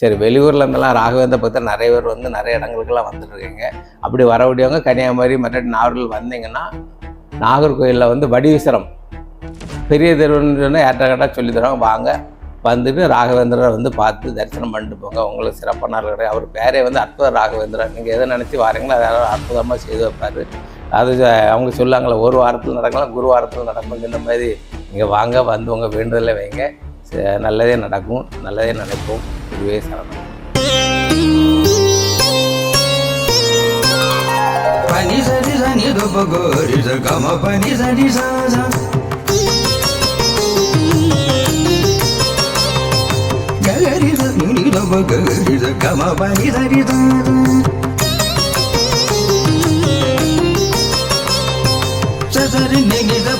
சரி வெளியூர்லேருந்துலாம் ராகவேந்திர பக்தர் நிறைய பேர் வந்து நிறைய இடங்களுக்கெல்லாம் வந்துட்டுருக்கீங்க. அப்படி வரக்கூடியவங்க கன்னியாகுமரி மற்ற நாகூரில் வந்தீங்கன்னா நாகர்கோயிலில் வந்து வடிவீசரம் பெரிய தெருவுன்னு சொன்னால் யார்கிட்ட கேட்டால் சொல்லி தருவாங்க வாங்க வந்துட்டு ராகவேந்திரரை வந்து பார்த்து தரிசனம் பண்ணிட்டு போங்க. உங்களுக்கு சிறப்பான ஆள் கிடையாது. அவர் பேரே வந்து அற்புத ராகவேந்திரன் நீங்கள் எதை நினச்சி வாரீங்களோ அதை அற்புதமாக செய்து வைப்பார். அது அவங்க சொல்லாங்களே ஒரு வாரத்தில் நடக்கலாம் குரு வாரத்தில் நடக்கும் இந்த மாதிரி. நீங்கள் வாங்க வந்து உங்கள் வேண்டுதலை வைங்க. நல்லதே நடக்கும் நல்லதே நடக்கும் இதுவே சரணம் பனி சரி சனி கபகோரி கம பனி சரி சாசா ககரி சனி கபகரி கம பனி சரி சரி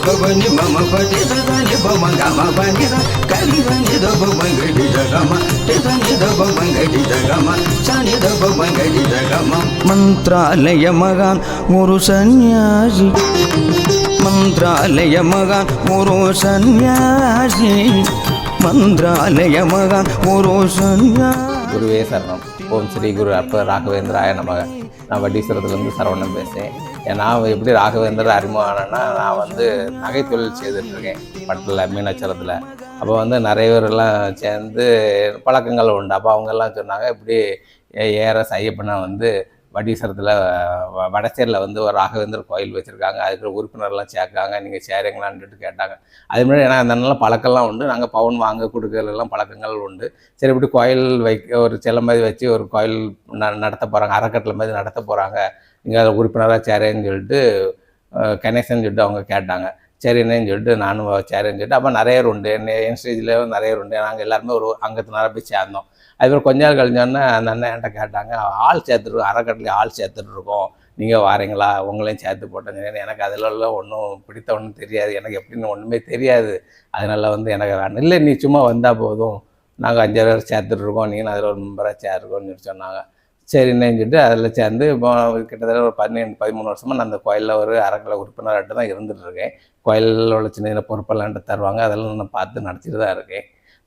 பவனி மம பதி தலி பமங்கம பங்கி கலி வந்தி தப பங்கை டி ஜகம தேதஞ்சி தப பங்கை டி ஜகம சனி தப பங்கை டி ஜகம மந்த்ராலய மகான் ஒரு சந்நியாசி மந்த்ராலய மகான் ஒரு சந்நியாசி மந்த்ராலய மகான் ஒரு சந்நியாசி குருவே சரணம் ஓம் ஸ்ரீ குரு அப்போ ராகவேந்திராய நமக நான் வட்டீஸ்வரத்துலேருந்து சரவணன் பேசுகிறேன் நான் எப்படி ராகவேந்திர அறிமுகம் ஆனேன்னா நான் வந்து நகைத்தொழில் செய்துட்ருக்கேன் பட்டில் மீனாச்சரத்தில் அப்போ வந்து நிறைய பேரெல்லாம் சேர்ந்து பழக்கங்கள் உண்டு அப்போ அவங்கெல்லாம் சொன்னாங்க இப்படி ஏஆர்எஸ் ஐயப்பனை வந்து வடீஸ்வரத்தில் வடச்சேரியில் வந்து ஒரு ராகவேந்திர கோயில் வச்சுருக்காங்க. அதுக்கு உறுப்பினர்லாம் சேர்க்காங்க. நீங்கள் சேருங்களான்ட்டு கேட்டாங்க. அது மாதிரி ஏன்னா அந்த நல்ல பழக்கம்லாம் உண்டு. நாங்கள் பவுன் வாங்க கொடுக்கறதெல்லாம் பழக்கங்கள் உண்டு. சரி இப்படி கோயில் வைக்க ஒரு சில மாதிரி வச்சு ஒரு கோயில் ந நடத்த போகிறாங்க அறக்கட்டளை மாதிரி நடத்த போகிறாங்க நீங்கள் அதில் உறுப்பினராக சேரேன்னு சொல்லிட்டு கனெக்ஷன் கணேசன் சொல்லிட்டு அவங்க கேட்டாங்க. சரிண்ணேன்னு சொல்லிட்டு நானும் சேரேன்னு சொல்லிட்டு அப்போ நிறைய உண்டு. என்ன என் ஸ்டேஜில் நிறைய உண்டு. நாங்கள் எல்லாருமே ஒரு அங்கத்தினால போய் சேர்ந்தோம். அதுக்கப்புறம் கொஞ்ச நாள் கழிஞ்சோன்னா அந்த அண்ணன் என்கிட்ட கேட்டாங்க ஆள் சேர்த்துட்டு அறக்கட்டளை ஆள் சேர்த்துட்டு இருக்கோம் நீங்கள் வாரீங்களா? உங்களையும் சேர்த்து போட்டேங்க எனக்கு அதிலெல்லாம் ஒன்றும் பிடித்த ஒன்றும் தெரியாது. எனக்கு எப்படின்னு ஒன்றுமே தெரியாது. அதனால வந்து எனக்கு வேணும். இல்லை நீ சும்மா வந்தால் போதும். நாங்கள் அஞ்சாறு பேர் சேர்த்துட்டு இருக்கோம் நீங்கள் அதில் ஒரு மெம்பராக சேருக்கோன்னு சொல்லி சொன்னாங்க. சரின்னு சொல்லிட்டு அதில் சேர்ந்து இப்போ கிட்டத்தட்ட ஒரு பதினேழு பதிமூணு வருஷமாக நான் அந்த கோயிலில் ஒரு அறக்கலை உறுப்பினர்கிட்ட தான் இருந்துட்டுருக்கேன். கோயிலில் உள்ள சின்ன சின்ன பொறுப்பெல்லாம் தருவாங்க. அதெல்லாம் நான் பார்த்து நடத்திட்டு தான் இருக்கேன்.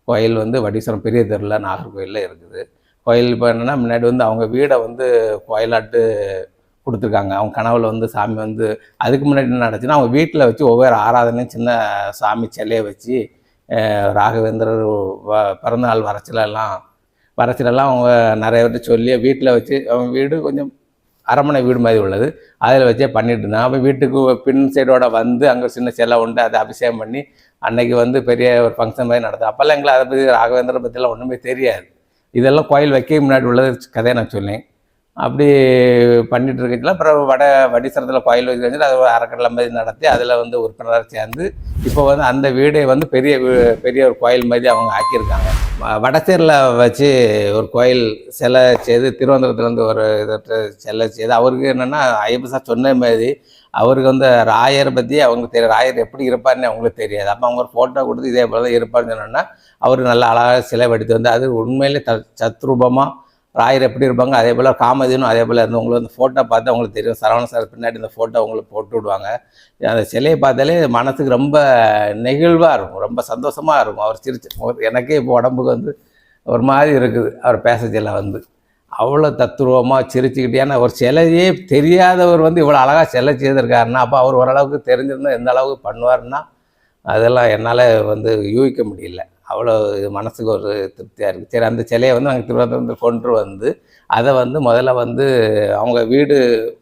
கோயில் வந்து வடீஸ்வரம் பெரிய தெருவில் நாகர்கோயிலில் இருக்குது. கோயில் இப்போ என்னென்னா முன்னாடி வந்து அவங்க வீடை வந்து கோயிலாட்டு கொடுத்துருக்காங்க. அவங்க கனவுல வந்து சாமி வந்து அதுக்கு முன்னாடி என்ன நடந்துச்சுன்னா அவங்க வீட்டில் வச்சு ஒவ்வொரு ஆராதனையும் சின்ன சாமி சிலையை வச்சு ராகவேந்திரர் வ- பிறந்தநாள் வரச்சிலெல்லாம் வரச்சிலெல்லாம் அவங்க நிறைய பேர்கிட்ட சொல்லி வீட்டில் வச்சு அவங்க வீடு கொஞ்சம் அரமனை வீடு மாதிரி உள்ளது. அதில் வச்சே பண்ணிட்டு இருந்தேன் அப்போ வீட்டுக்கு பின் சைடோட வந்து அங்கே சின்ன செல்லை உண்டு. அதை அபிஷேகம் பண்ணி அன்னைக்கு வந்து பெரிய ஒரு ஃபங்க்ஷன் மாதிரி நடந்தது. அப்போல்லாம் எங்களை அதை பற்றி ராகவேந்திர பற்றிலாம் ஒன்றுமே தெரியாது. இதெல்லாம் கோயில் வைக்க முன்னாடி உள்ளது கதையை நான் சொன்னேன். அப்படி பண்ணிட்டு இருக்கச்சுல அப்புறம் வட வடிசரத்தில் கோயில் வச்சு அது அறக்கடலை அறக்கட்டளை மாதிரி நடத்தி அதில் வந்து உறுப்பினராக சேர்ந்து இப்போ வந்து அந்த வீடை வந்து பெரிய வீ- பெரிய ஒரு கோயில் மாதிரி அவங்க ஆக்கியிருக்காங்க. வ- வடசேரில் வச்சு ஒரு கோயில் சிலை செய்து திருவனந்தபுரத்துலேருந்து ஒரு இதை சிலை செய்து அவருக்கு என்னென்னா ஐயப்ப சொன்ன மாதிரி அவருக்கு வந்து ராயரை பற்றி அவங்க தெரியும் ராயர் எப்படி இருப்பார்னு அவங்களுக்கு தெரியாது. அப்போ அவங்க ஒரு ஃபோட்டோ கொடுத்து இதே போல் தான் இருப்பார்னு சொன்னோன்னா அவர் நல்ல அழகாக சிலை வடித்து வந்து அது உண்மையிலே த சத்ரூபமாக ராயர் எப்படி இருப்பாங்க அதே போல் காமதேனும் அதே போல் இருந்து அந்த ஃபோட்டோ பார்த்து அவங்களுக்கு தெரியும். சரவண சார் பின்னாடி இந்த ஃபோட்டோ உங்களுக்கு போட்டு விடுவாங்க. அந்த சிலையை பார்த்தாலே மனசுக்கு ரொம்ப நெகிழ்வாக இருக்கும். ரொம்ப சந்தோஷமாக இருக்கும். அவர் சிரிச்சு எனக்கே இப்போ உடம்புக்கு வந்து ஒரு மாதிரி இருக்குது. அவர் பேச வந்து. அவ்வளோ தத்துருவமாக சிரிச்சுக்கிட்டு ஏன்னா ஒரு சிலையே தெரியாதவர் வந்து இவ்வளோ அழகாக சிலை செய்திருக்காருன்னா அப்போ அவர் ஓரளவுக்கு தெரிஞ்சிருந்தால் எந்த அளவுக்கு பண்ணுவாருன்னா அதெல்லாம் என்னால் வந்து யூகிக்க முடியல. அவ்வளோ இது மனசுக்கு ஒரு திருப்தியாக இருக்குது சரி அந்த சிலையை வந்து நாங்கள் திருவனந்தபுரத்தில் கொண்டு வந்து அதை வந்து முதல்ல வந்து அவங்க வீடு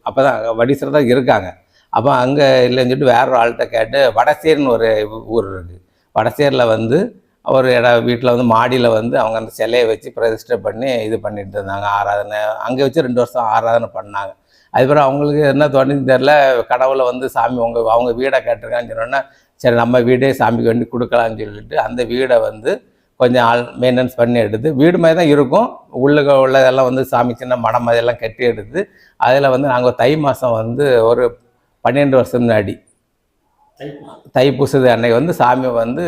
அப்போ தான் வடிசில் தான் இருக்காங்க. அப்போ அங்கே இல்லைன்னு சொல்லிட்டு வேற ஒரு ஆள்கிட்ட கேட்டு வடசேர்னு ஒரு ஊர் இருக்குது வடசேரில் வந்து ஒரு இடம் வீட்டில் வந்து மாடியில் வந்து அவங்க அந்த சிலையை வச்சு பிரதிஷ்டை பண்ணி இது பண்ணிட்டு இருந்தாங்க. ஆராதனை அங்கே வச்சு ரெண்டு வருஷம் ஆராதனை பண்ணாங்க. அதுக்கப்புறம் அவங்களுக்கு என்ன தோணுன்னு தெரில கடவுளை வந்து சாமி உங்க அவங்க வீடை கேட்டிருக்கான்னு சொன்னோன்னா சரி நம்ம வீடே சாமிக்கு வேண்டி கொடுக்கலான்னு சொல்லிட்டு அந்த வீடை வந்து கொஞ்சம் ஆள் மெயின்டெனன்ஸ் பண்ணி எடுத்து வீடு மாதிரி தான் இருக்கும். உள்ளுக உள்ளதெல்லாம் வந்து சாமி சின்ன மடம் மாதிரியெல்லாம் கட்டி எடுத்து அதில் வந்து நாங்கள் தை மாதம் வந்து ஒரு பன்னெண்டு வருஷம் முன்னாடி தைப்பூசது அன்னைக்கு வந்து சாமி வந்து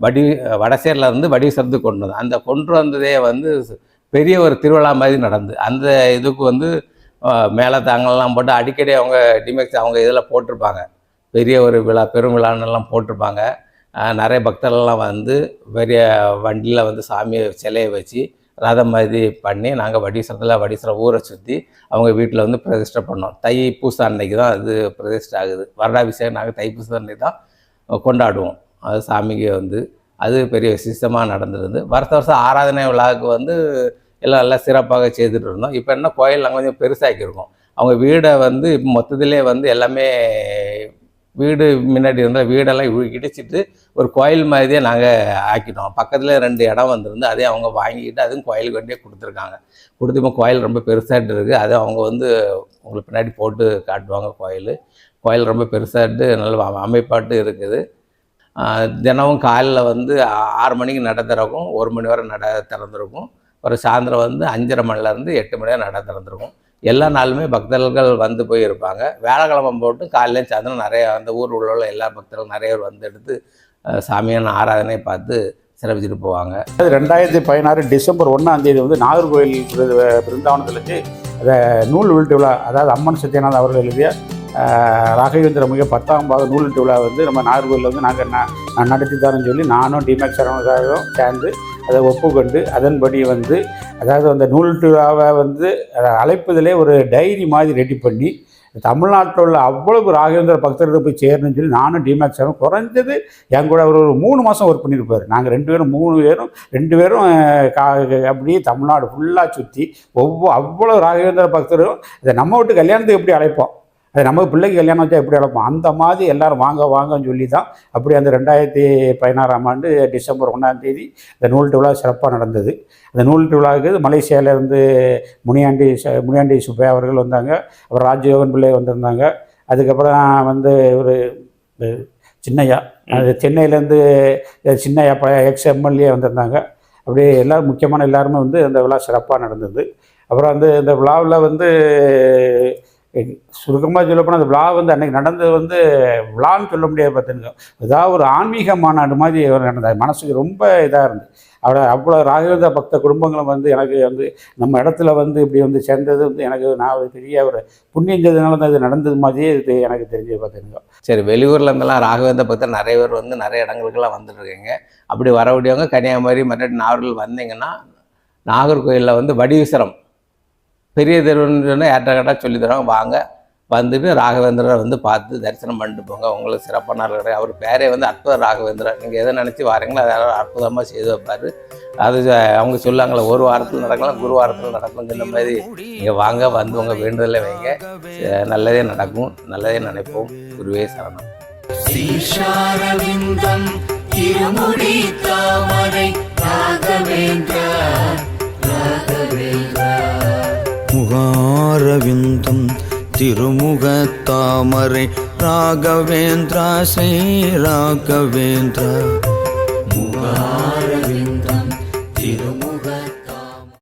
வடி வடசேரில் இருந்து வடீஸ்வரத்துக்கு கொண்டு வந்தோம். அந்த கொண்டு வந்ததே வந்து பெரிய ஒரு திருவிழா மாதிரி நடந்து அந்த இதுக்கு வந்து மேலே தாங்கலாம் போட்டு அடிக்கடி அவங்க டிமெக்ஸ் அவங்க இதில் போட்டிருப்பாங்க. பெரிய ஒரு விழா பெரும் விழான்னெல்லாம் போட்டிருப்பாங்க. நிறைய பக்தர்கள்லாம் வந்து பெரிய வண்டியில் வந்து சாமியை சிலையை வச்சு ரதம் மாதிரி பண்ணி நாங்கள் வடீஸ்வரத்தில் வடீஸ்வரம் ஊரை சுற்றி அவங்க வீட்டில் வந்து பிரதிஷ்டை பண்ணோம். தை பூசா அன்னைக்கு தான் அது பிரதிஷ்டை ஆகுது. வருடாபிஷேகம் நாங்கள் தை அன்னைக்கு தான் கொண்டாடுவோம். அது சாமிக்கு வந்து அது பெரிய விசேஷமாக நடந்திருந்து வருஷ வருஷம் ஆராதனை விழாவுக்கு வந்து எல்லாம் நல்லா சிறப்பாக செய்துட்டு இருந்தோம் இப்போ என்ன கோயில் நாங்கள் கொஞ்சம் பெருசாக்கியிருக்கோம். அவங்க வீடை வந்து இப்போ மொத்தத்திலே வந்து எல்லாமே வீடு முன்னாடி இருந்தால் வீடெல்லாம் கிடைச்சிட்டு இடிச்சிட்டு ஒரு கோயில் மாதிரியே நாங்கள் ஆக்கிட்டோம். பக்கத்தில் ரெண்டு இடம் வந்திருந்து அதே அவங்க வாங்கிக்கிட்டு அதுவும் கோயிலுக்கு வேண்டியே கொடுத்துருக்காங்க. கொடுத்து இப்போ கோயில் ரொம்ப பெருசாகிட்டு இருக்குது அதை அவங்க வந்து உங்களுக்கு பின்னாடி போட்டு காட்டுவாங்க கோயில். கோயில் ரொம்ப பெருசாகிட்டு நல்ல அமைப்பாட்டு இருக்குது. தினமும் காலையில் வந்து ஆறு மணிக்கு நட திறக்கும் ஒரு மணி வரை நட திறந்துருக்கும். ஒரு சாயந்தரம் வந்து அஞ்சரை மணிலேருந்து எட்டு மணி நேரம் நட திறந்திருக்கும் எல்லா நாளுமே பக்தர்கள் வந்து போய் இருப்பாங்க வேலைக்கிழமை போட்டு காலையிலையும் சாயந்தரம் நிறைய அந்த ஊர் உள்ள எல்லா பக்தர்களும் நிறைய பேர் வந்து எடுத்து சாமியான ஆராதனை பார்த்து சிறப்பிச்சுட்டு போவாங்க. அது ரெண்டாயிரத்தி பதினாறு டிசம்பர் ஒன்றாம் தேதி வந்து நாகர்கோவில் பிரு- பிருந்தாவனத்தில் வச்சு அதை நூல் உள்ளிட்டு விழா அதாவது அம்மன் சத்யநாத் அவர்கள் எழுதிய ராகவேந்திர மிக பத்தாம் பாக நூல் உள்ளிட்டு விழா வந்து நம்ம நாகர்கோவிலில் வந்து நாங்கள் நான் நடத்தி தரோம்னு சொல்லி நானும் டிமேக் சரவணக்காரரும் சேர்ந்து அதை ஒப்புக்கொண்டு அதன்படி வந்து அதாவது அந்த நூல் விழாவை வந்து அழைப்பதிலே ஒரு டைரி மாதிரி ரெடி பண்ணி தமிழ்நாட்டில் உள்ள அவ்வளவு ராகவேந்திர பக்தர்கள் போய் சேரணும்னு சொல்லி நானும் டிமேக்ஸ் ஆகும் குறைஞ்சது என் கூட அவர் ஒரு மூணு மாதம் ஒர்க் பண்ணியிருப்பார். நாங்கள் ரெண்டு பேரும் மூணு பேரும் ரெண்டு பேரும் கா- அப்படியே தமிழ்நாடு ஃபுல்லாக சுற்றி ஒவ்வொரு அவ்வளோ ராகவேந்திர பக்தரும் அதை நம்ம விட்டு கல்யாணத்துக்கு எப்படி அழைப்போம்? அது நம்ம பிள்ளைக்கு கல்யாணம் வச்சா எப்படி அழைப்போம் அந்த மாதிரி எல்லாரும் வாங்க வாங்கன்னு சொல்லி தான் அப்படி அந்த ரெண்டாயிரத்தி பதினாறாம் ஆண்டு டிசம்பர் ஒன்றாம் தேதி இந்த நூல் விழா சிறப்பாக நடந்தது. அந்த நூல் விழாவுக்கு மலேசியாவிலேருந்து முனியாண்டி ச- முனியாண்டி சுப்பையா அவர்கள் வந்தாங்க. அப்புறம் ராஜயோகன் பிள்ளை வந்திருந்தாங்க. அதுக்கப்புறம் வந்து ஒரு சின்னையா. அது சென்னையிலேருந்து சின்னையா பழைய எக்ஸ் எம்எல்ஏ வந்திருந்தாங்க. அப்படியே எல்லாரும் முக்கியமான எல்லாருமே வந்து அந்த விழா சிறப்பாக நடந்தது. அப்புறம் வந்து இந்த விழாவில் வந்து சுருக்கமாக சொல்லப்போனால் அந்த விழா வந்து அன்னைக்கு நடந்தது வந்து விழான்னு சொல்ல முடியாது பார்த்துங்க. ஏதாவது ஒரு ஆன்மீக மாநாடு மாதிரி நடந்தார் மனசுக்கு ரொம்ப இதாக இருந்தது. அவ்வளோ அவ்வளோ ராகவேந்திர பக்த குடும்பங்களும் வந்து எனக்கு வந்து நம்ம இடத்துல வந்து இப்படி வந்து சேர்ந்தது வந்து எனக்கு நான் ஒரு பெரிய ஒரு புண்ணியம் தான் இது நடந்தது மாதிரியே இது எனக்கு தெரிஞ்சு பார்த்துங்க. சரி வெளியூரில் இருந்தெல்லாம் ராகவேந்திர பக்தர் நிறைய பேர் வந்து நிறைய இடங்களுக்கெல்லாம் வந்துட்டுருக்கீங்க. அப்படி வரக்கூடியவங்க கன்னியாகுமரி மற்ற நாகர்கள் வந்தீங்கன்னா நாகர்கோயிலில் வந்து வடிவிசரம் பெரிய தெருவுன்னு சொன்னால் ஏற்ற சொல்லி தருவாங்க. வாங்க. வந்துட்டு ராகவேந்திரரை வந்து பார்த்து தரிசனம் பண்ணிட்டு போங்க. உங்களுக்கு சிறப்பான இருக்கிற அவர் பேரே வந்து அற்புத ராகவேந்திரர். நீங்கள் எதை நினச்சி வாரீங்களோ அதை அற்புதமாக செய்து வைப்பார். அது அவங்க சொல்லுவாங்களே ஒரு வாரத்தில் நடக்கலாம் குரு வாரத்தில் நடக்கும் இந்த மாதிரி நீங்கள் வாங்க வந்து உங்கள் வேண்டுதலை வைங்க. நல்லதே நடக்கும். நல்லதே நினைப்போம். குருவே சரணம். திருமுடி தாமரை முகாரவிந்தம் திருமுகத்தாமரை ராகவேந்திரா ஸ்ரீ ராகவேந்திரா. முகா